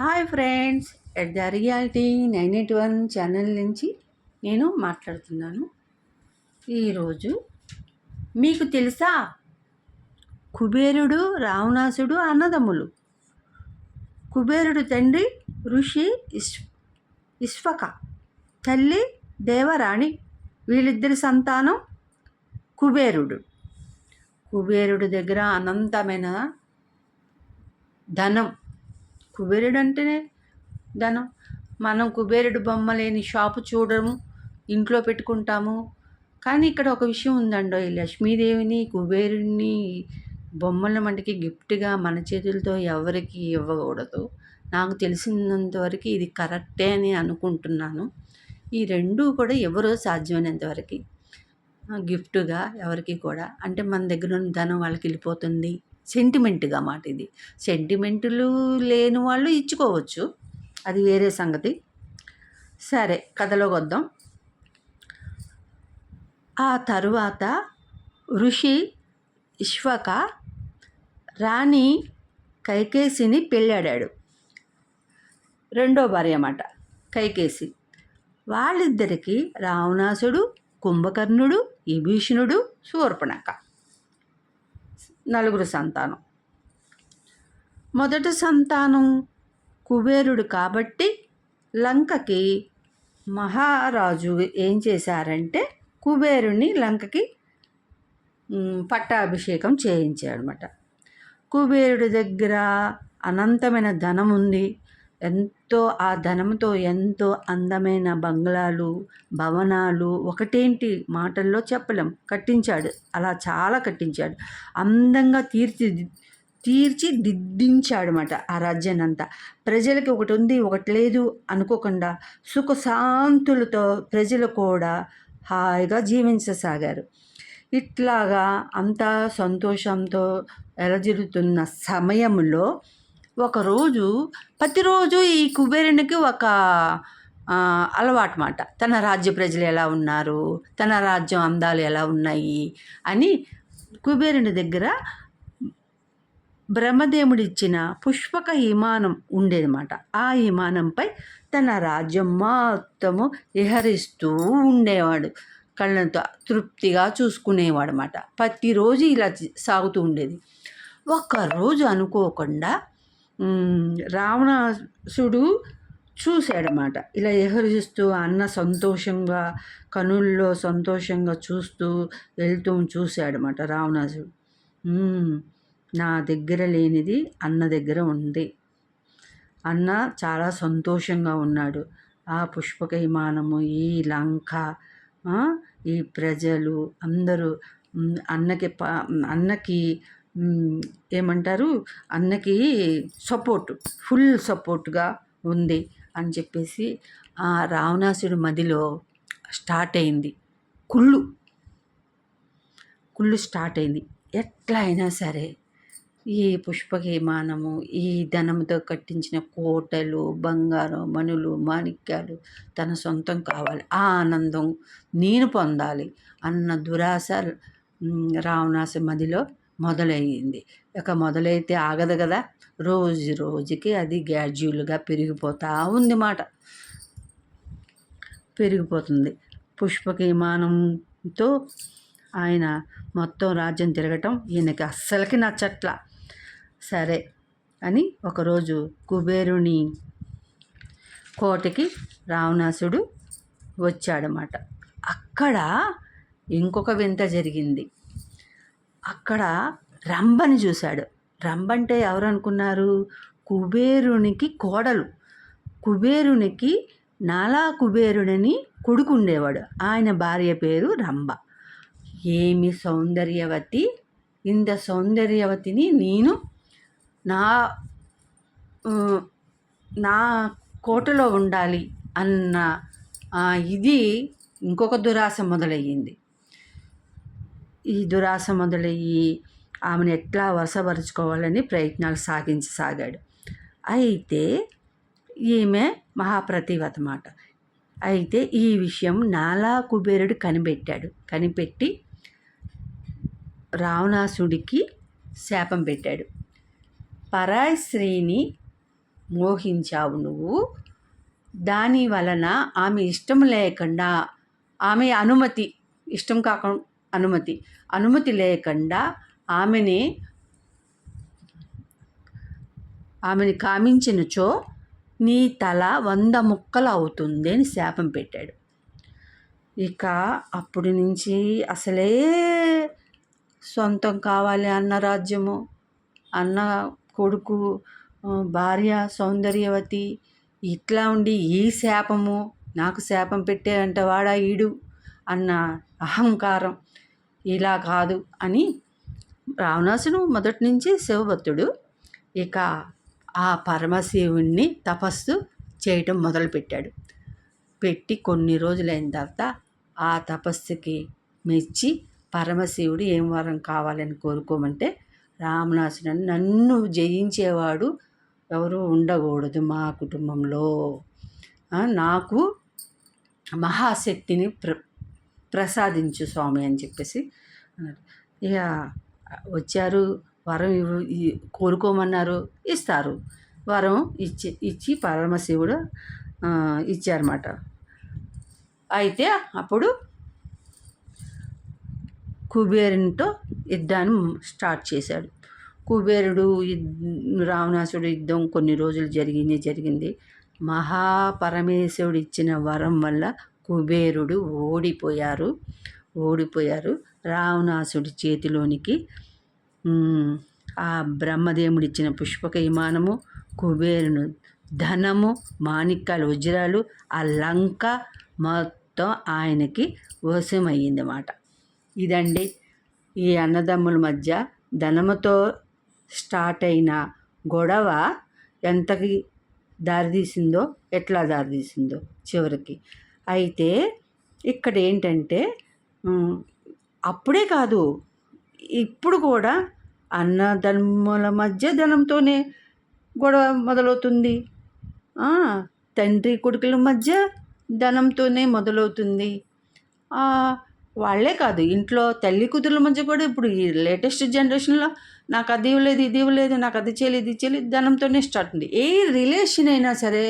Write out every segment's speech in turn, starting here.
Hi friends at the reality nine eight one channel నుంచి నేను మాట్లాడుతున్నాను. ఈరోజు మీకు తెలుసా? కుబేరుడు రావణాసుడు అన్నదమ్ములు. కుబేరుడు తండ్రి ఋషి ఇష్ ఇష్వక. తల్లి దేవరాణి. వీళ్ళిద్దరి సంతానం కుబేరుడు. కుబేరుడు దగ్గర అనంతమైన ధనం. కుబేరుడు అంటేనే ధనం. మనం కుబేరుడు బొమ్మ లేని షాపు చూడము ఇంట్లో పెట్టుకుంటాము. కానీ ఇక్కడ ఒక విషయం ఉందండో ఈ లక్ష్మీదేవిని కుబేరుడిని బొమ్మలు మనకి గిఫ్ట్గా మన చేతులతో ఎవరికి ఇవ్వకూడదు. నాకు తెలిసినంతవరకు ఇది కరెక్టే అని అనుకుంటున్నాను. ఈ రెండు కూడా ఎవరో సాధ్యమైనంతవరకు గిఫ్ట్గా ఎవరికి కూడా. అంటే మన దగ్గర ఉన్న ధనం వాళ్ళకి వెళ్ళిపోతుంది. సెంటిమెంట్గా మాట ఇది. సెంటిమెంటులు లేని వాళ్ళు ఇచ్చుకోవచ్చు. అది వేరే సంగతి. సరే కథలోకి వద్దాం. ఆ తరువాత ఋషి ఇష్వక రాణి కైకేసిని పెళ్ళాడాడు. రెండో భార్య అన్నమాట కైకేసి. వాళ్ళిద్దరికీ రావణాసుడు కుంభకర్ణుడు విభీషణుడు శూర్పణక నలుగురు సంతానం. మొదటి సంతానం కుబేరుడు కాబట్టి లంకకి మహారాజు ఏం చేశారంటే కుబేరుని లంకకి పట్టాభిషేకం చేయించాడనమాట కుబేరుడి దగ్గర అనంతమైన ధనం ఉంది. ఎంతో ఆ ధనంతో ఎంతో అందమైన బంగ్లాలు భవనాలు ఒకటేంటి మాటల్లో చెప్పలేం. కట్టించాడు. అలా చాలా కట్టించాడు. అందంగా తీర్చి తీర్చి దిద్దించాడనమాట ఆ రాజ్యాన్ని అంతా ప్రజలకి ఒకటి ఉంది ఒకటి లేదు అనుకోకుండా సుఖశాంతులతో ప్రజలు కూడా హాయిగా జీవించసాగారు. ఇట్లాగా అంతా సంతోషంతో ఎలజిరుతున్న సమయంలో ఒకరోజు ప్రతిరోజు ఈ కుబేరునికి ఒక అలవాటు మాట తన రాజ్య ప్రజలు ఎలా ఉన్నారు? తన రాజ్యం అందాలు ఎలా ఉన్నాయి? అని కుబేరుని దగ్గర బ్రహ్మదేవుడిచ్చిన పుష్పక విమానం ఉండేదన్నమాట. ఆ విమానంపై తన రాజ్యం మొత్తము విహరిస్తూ ఉండేవాడు. కళ్ళతో తృప్తిగా చూసుకునేవాడు అనమాట ప్రతిరోజు ఇలా సాగుతూ ఉండేది. ఒక్కరోజు అనుకోకుండా రావణాసుడు చూశాడనమాట ఇలా ఎహరిస్తూ అన్న సంతోషంగా కనుల్లో సంతోషంగా చూస్తూ వెళ్తూ చూశాడనమాట రావణాసుడు. నా దగ్గర లేనిది అన్న దగ్గర ఉంది. అన్న చాలా సంతోషంగా ఉన్నాడు. ఆ పుష్పక విమానము ఈ లంక ఈ ప్రజలు అందరూ అన్నకి అన్నకి ఏమంటారు? అన్నకి సపోర్ట్ ఫుల్ సపోర్ట్గా ఉంది అని చెప్పేసి ఆ రావణాసుడి మదిలో స్టార్ట్ అయింది. కుళ్ళు కుళ్ళు స్టార్ట్ అయింది. ఎట్లా అయినా సరే ఈ పుష్పకేమానము ఈ ధనంతో కట్టించిన కోటలు బంగారం మణులు మాణిక్యాలు తన సొంతం కావాలి. ఆ ఆనందం నేను పొందాలి అన్న దురాశ రావణాసు మదిలో మొదలయ్యింది. ఇక మొదలైతే ఆగదు కదా. రోజు రోజుకి అది గ్యాడ్యువల్గా పెరిగిపోతూ ఉంది మాట పెరిగిపోతుంది. పుష్పకి విమానంతో ఆయన మొత్తం రాజ్యం తిరగటం ఈయనకి అస్సలకి నచ్చట్ల. సరే అని ఒకరోజు కుబేరుని కోటకి రావణాసుడు వచ్చాడనమాట అక్కడ ఇంకొక వింత జరిగింది. అక్కడ రంభని చూశాడు. రంభ అంటే ఎవరు అనుకున్నారు కుబేరునికి కోడలు. కుబేరునికి నాలా కుబేరుడని కొడుకు ఉండేవాడు ఆయన భార్య పేరు రంభ. ఏమి సౌందర్యవతి? ఇంత సౌందర్యవతిని నేను నా నా కోటలో ఉండాలి అన్న ఇది ఇంకొక దురాశ మొదలయ్యింది. ఈ దురాశ మొదలయ్యి ఆమెను ఎట్లా వసపరుచుకోవాలని ప్రయత్నాలు సాగించసాగాడు అయితే ఈమె మహాప్రతివత మాట. అయితే ఈ విషయం నాలా కుబేరుడు కనిపెట్టాడు. కనిపెట్టి రావణాసుడికి శాపం పెట్టాడు. పరాయి స్త్రీని మోహించావు నువ్వు. దాని వలన ఆమె ఇష్టం లేకుండా ఆమె అనుమతి ఇష్టం కాకుండా అనుమతి. అనుమతి లేకుండా ఆమెని ఆమెని కామించినచో నీ తల వంద ముక్కలు అవుతుంది అని శాపం పెట్టాడు. ఇక అప్పటి నుంచి అసలే సొంతం కావాలి అన్న రాజ్యము అన్న కొడుకు భార్య సౌందర్యవతి ఇట్లా ఉండి ఈ శాపము నాకు శాపం పెట్టే అంటే వాడా ఈడు అన్న అహంకారం. ఇలా కాదు అని రావణాసును మొదటి నుంచి శివభక్తుడు. ఇక ఆ పరమశివుణ్ణి తపస్సు చేయటం మొదలుపెట్టాడు. పెట్టి కొన్ని రోజులైన తర్వాత ఆ తపస్సుకి మెచ్చి పరమశివుడు ఏం వరం కావాలని కోరుకోమంటే రామనాసుడు నన్ను జయించేవాడు ఎవరు ఉండకూడదు మా కుటుంబంలో. నాకు మహాశక్తిని ప్ర ప్రసాదించు స్వామి అని చెప్పేసి అన్నారు ఇక వచ్చారు వరం కోరుకోమన్నారు ఇస్తారు. వరం ఇచ్చి ఇచ్చి పరమశివుడు ఇచ్చారన్నమాట. అయితే అప్పుడు కుబేరునితో యుద్ధాన్ని స్టార్ట్ చేశాడు. కుబేరుడు రావణాసుడు యుద్ధం కొన్ని రోజులు జరిగింది జరిగింది. మహాపరమేశ్వరుడు ఇచ్చిన వరం వల్ల కుబేరుడు ఓడిపోయారు. ఓడిపోయారు. రావణాసుడి చేతిలోనికి ఆ బ్రహ్మదేవుడు ఇచ్చిన పుష్పక విమానము కుబేరును ధనము మాణిక్యాలు వజ్రాలు ఆ లంక మొత్తం ఆయనకి వశమయ్యిందన్నమాట ఇదండి ఈ అన్నదమ్ముల మధ్య ధనముతో స్టార్ట్ అయిన గొడవ ఎంతకి దారితీసిందో ఎట్లా దారితీసిందో చివరికి. అయితే ఇక్కడ ఏంటంటే అప్పుడే కాదు ఇప్పుడు కూడా అన్నదమ్ముల మధ్య ధనంతోనే గొడవ మొదలవుతుంది. తండ్రి కొడుకుల మధ్య ధనంతోనే మొదలవుతుంది. వాళ్ళే కాదు ఇంట్లో తల్లి కూతుర్ల మధ్య కూడా ఇప్పుడు ఈ లేటెస్ట్ జనరేషన్లో నాకు అది ఇవ్వలేదు ఇది ఇవ్వలేదు నాకు అది చేయలేదు ఇది చేయలేదు ధనంతోనే స్టార్ట్ ఉంది. ఏ రిలేషన్ అయినా సరే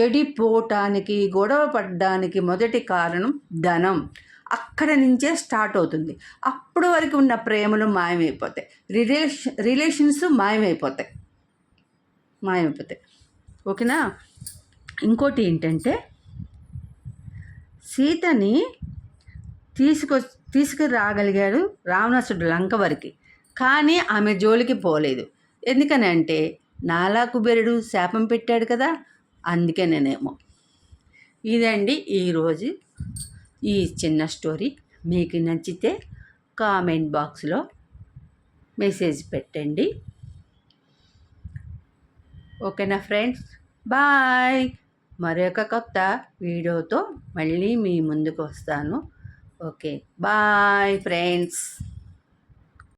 చెడిపోవటానికి గొడవ పడడానికి మొదటి కారణం ధనం. అక్కడ నుంచే స్టార్ట్ అవుతుంది. అప్పటి వరకు ఉన్న ప్రేమలు మాయమైపోతాయి. Relation relations మాయమైపోతాయి. మాయమైపోతాయి. ఓకేనా? ఇంకోటి ఏంటంటే సీతని తీసుకొ తీసుకురాగలిగాడు రావణాసుడు లంక వరకు. కానీ ఆమె జోలికి పోలేదు. ఎందుకని అంటే నాలా కుబేరుడు శాపం పెట్టాడు కదా. అందుకే నేనేమో. ఇదండి ఈరోజు ఈ చిన్న స్టోరీ. మీకు నచ్చితే కామెంట్ బాక్స్లో మెసేజ్ పెట్టండి. ఓకేనా ఫ్రెండ్స్? బాయ్! మరొక కొత్త వీడియోతో మళ్ళీ మీ ముందుకు వస్తాను. Okay bye friends!